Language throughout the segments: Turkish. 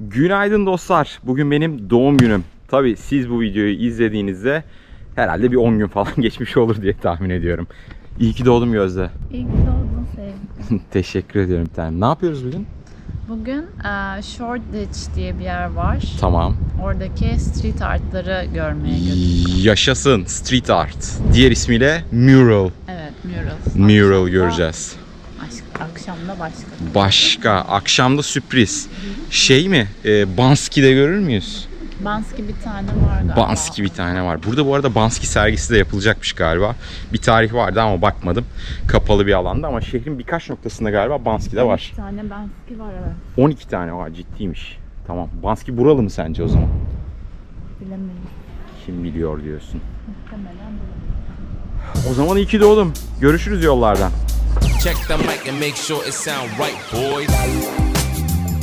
Günaydın dostlar. Bugün benim doğum günüm. Tabi siz bu videoyu izlediğinizde herhalde bir 10 gün falan geçmiş olur diye tahmin ediyorum. İyi ki doğdum Gözde. İyi ki doğdun sevgilim. Teşekkür ediyorum bir tanem. Ne yapıyoruz bugün? Bugün e, Shoreditch diye bir yer var. Tamam. Oradaki street artları görmeye götürdüm. Yaşasın street art. Diğer ismiyle mural. Evet, mural. Mural göreceğiz. Akşamda başka. Başka. Akşamda sürpriz. Şey mi? E, Banski'de görür müyüz? Banski bir tane var galiba. Banski bir tane var. Burada bu arada Banski sergisi de yapılacakmış galiba. Bir tarih vardı ama bakmadım. Kapalı bir alanda ama şehrin birkaç noktasında galiba Banski de var. Bir tane Banski var evet. 12 tane var ciddiymiş. Tamam. Banski buralı mı sence o zaman? Bilemeyiz. Kim biliyor diyorsun. Muhtemelen bilemeyiz. O zaman iyi ki doğdum. Görüşürüz yollardan. Check the mic and make sure it sound right, boys.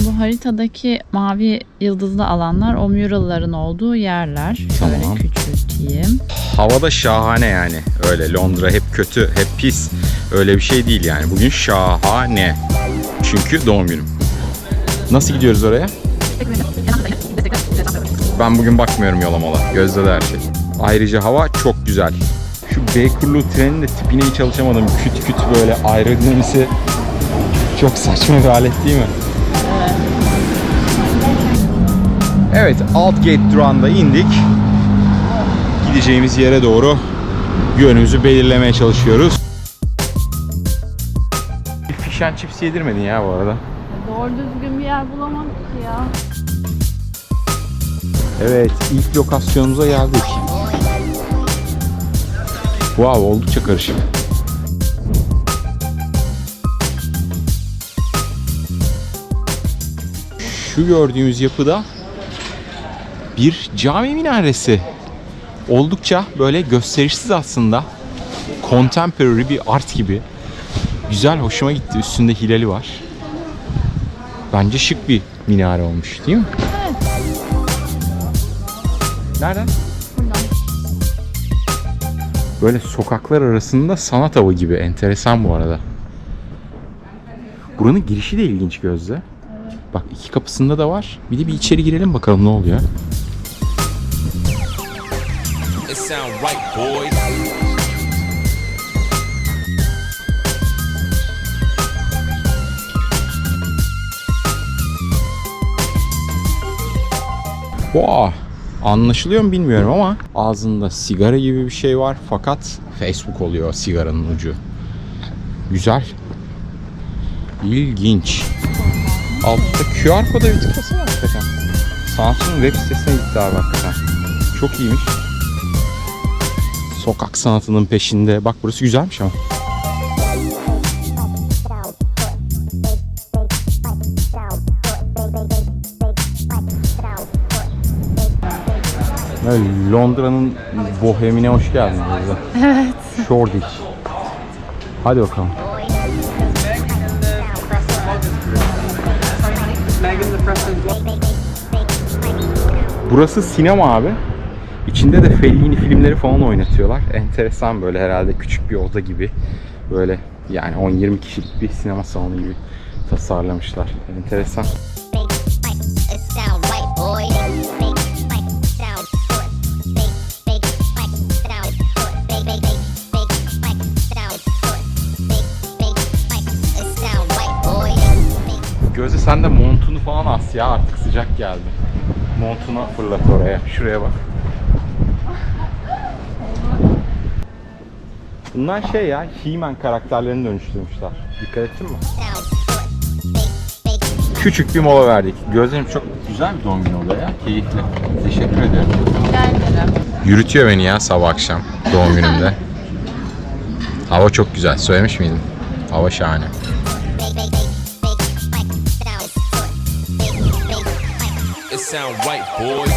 Bu haritadaki mavi yıldızlı alanlar o muralların olduğu yerler. Şöyle Tamam. küçülteyim. Havada şahane yani. Öyle Londra hep kötü, hep pis. Öyle bir şey değil yani. Bugün şahane. Çünkü doğum günüm. Nasıl gidiyoruz oraya? Ben bugün bakmıyorum yola mola. Gözde de her şey. Ayrıca hava çok güzel. Bakerloo trenin de tipine hiç alışamadım. Küt küt böyle aerodinamisi çok saçma bir alet değil mi? Evet, Altgate durağında indik. Gideceğimiz yere doğru yönümüzü belirlemeye çalışıyoruz. Bir and chips yedirmedin ya bu arada. Doğru düzgün bir yer bulamadık ya. Evet, ilk lokasyonumuza geldik. Wow, oldukça karışık. Şu gördüğümüz yapıda bir cami minaresi. Oldukça böyle gösterişsiz aslında. Contemporary bir art gibi. Güzel, hoşuma gitti. Üstünde hilali var. Bence şık bir minare olmuş değil mi? Nereden? Böyle sokaklar arasında sanat avı gibi. Enteresan bu arada. Buranın girişi de ilginç Gözde. Bak iki kapısında da var. Bir de bir içeri girelim bakalım ne oluyor. Wow. Anlaşılıyor mu bilmiyorum ama ağzında sigara gibi bir şey var fakat Facebook oluyor sigaranın ucu. Güzel. İlginç. Altta QR koda bir tıklasa hakikaten. Samsung web sitesine gitti abi hakikaten. Çok iyiymiş. Sokak sanatının peşinde. Bak burası güzelmiş ama. Londra'nın bohemine hoş geldin burada. Evet. Shoreditch. Hadi bakalım. Burası sinema abi. İçinde de Fellini filmleri falan oynatıyorlar. Enteresan böyle herhalde küçük bir oda gibi. Böyle yani 10-20 kişilik bir sinema salonu gibi tasarlamışlar. Enteresan. Ya artık sıcak geldi. Montunu fırlat oraya. Şuraya bak. Bunlar şey ya He-Man karakterlerini dönüştürmüşler. Dikkat ettin mi? Küçük bir mola verdik. Gözlerim çok güzel bir doğum günü oluyor ya. Keyifli. Teşekkür ederim. Yürütüyor beni ya sabah akşam doğum günümde. Hava çok güzel. Söylemiş miydim? Hava şahane. Sound right, boys.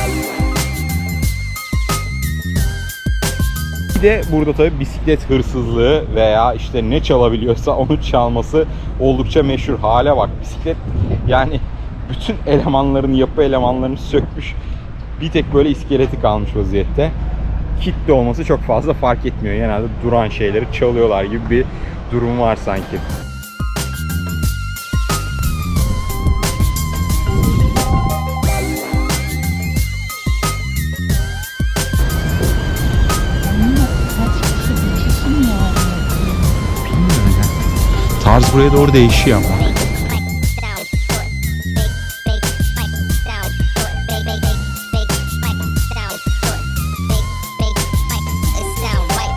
Bir de burada tabii bisiklet hırsızlığı veya işte ne çalabiliyorsa onu çalması oldukça meşhur. Hale bak bisiklet yani bütün elemanların yapı elemanlarını sökmüş. Bir tek böyle iskeleti kalmış vaziyette. Kitle olması çok fazla fark etmiyor. Genelde duran şeyleri çalıyorlar gibi bir durum var sanki.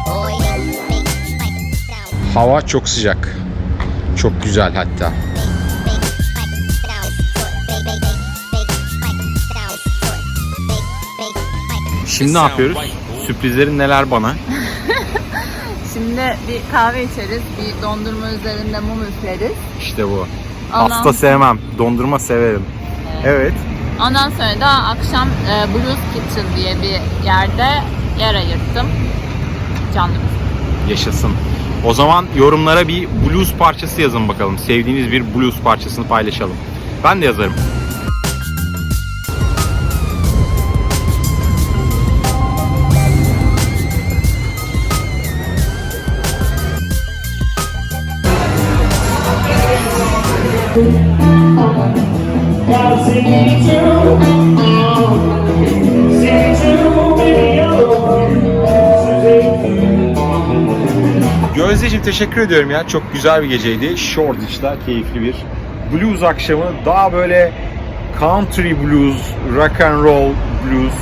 Boy. Big, big, sound, Hava çok sıcak. Çok güzel hatta. Şimdi ne yapıyoruz? Sürprizlerin neler bana? Şimdi bir kahve içeriz, bir dondurma üzerinde mum üfleriz. İşte bu. Ondan- Pasta sevmem. Dondurma severim. Evet. Ondan sonra da akşam e, Blues Kitchen diye bir yerde yer ayırttım. Canlı. Yaşasın. O zaman yorumlara bir blues parçası yazın bakalım. Sevdiğiniz bir blues parçasını paylaşalım. Ben de yazarım. Gotta Gözdeciğim teşekkür ediyorum ya. Çok güzel bir geceydi. Shoreditch'ta keyifli bir blues akşamı. Daha böyle country blues, rock and roll blues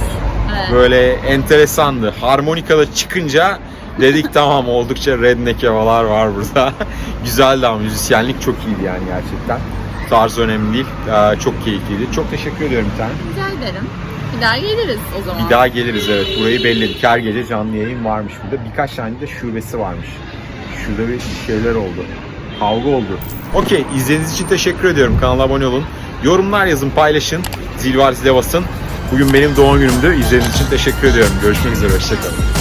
Evet. böyle enteresandı. Harmonikada çıkınca dedik tamam oldukça redneck havalar var burada. Güzeldi ama müzisyenlik çok iyiydi yani gerçekten. Tarz önemli değil. Ee, Çok keyifliydi. Çok teşekkür ediyorum bir tane. Rica ederim. Bir daha geliriz o zaman. Bir daha geliriz evet. Burayı belledik. Her gece canlı yayın varmış burada. Birkaç tane de şubesi varmış. Şurada bir şeyler oldu. Kavga oldu. Okey. izlediğiniz için teşekkür ediyorum. Kanala abone olun. Yorumlar yazın, paylaşın. Zil var zile basın. Bugün benim doğum günümdü. İzlediğiniz için teşekkür ediyorum. Görüşmek üzere. Hoşçakalın.